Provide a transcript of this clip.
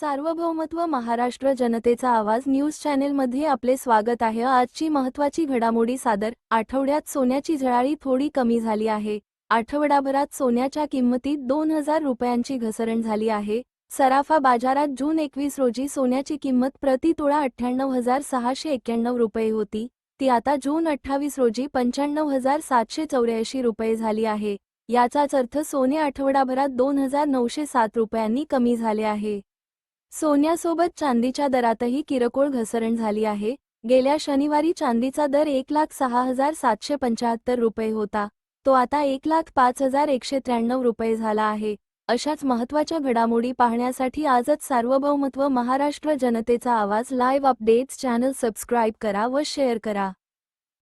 सार्वभौमत्व महाराष्ट्र जनतेचा आवाज न्यूज चॅनेलमध्ये आपले स्वागत आहे. आजची महत्वाची घडामोडी सादर. आठवड्यात सोन्याची झळाळी थोडी कमी झाली आहे. आठवडाभरात सोन्याच्या किंमतीत दोन हजार रुपयांची घसरण झाली आहे. सराफा बाजारात जून एकवीस रोजी सोन्याची किंमत प्रति तोळा अठ्ठ्याण्णव हजार सहाशे एक्क्याण्णव रुपये होती. ती आता जून अठ्ठावीस रोजी पंच्याण्णव हजार सातशे चौऱ्याऐंशी रुपये झाली आहे. याचाच अर्थ सोने आठवडाभरात दोन हजार नऊशे सात रुपयांनी कमी झाले आहे. सोन्यासोबत चांदीच्या दरातही किरकोळ घसरण झाली आहे. गेल्या शनिवारी चांदीचा दर एक लाख सहा हजार सातशे पंच्याहत्तर रुपये होता. तो आता एक लाख पाच हजार एकशे त्र्याण्णव रुपये झाला आहे. अशाच महत्त्वाच्या घडामोडी पाहण्यासाठी आजच सार्वभौमत्व महाराष्ट्र जनतेचा आवाज लाईव्ह अपडेट्स चॅनल सबस्क्राईब करा व शेअर करा.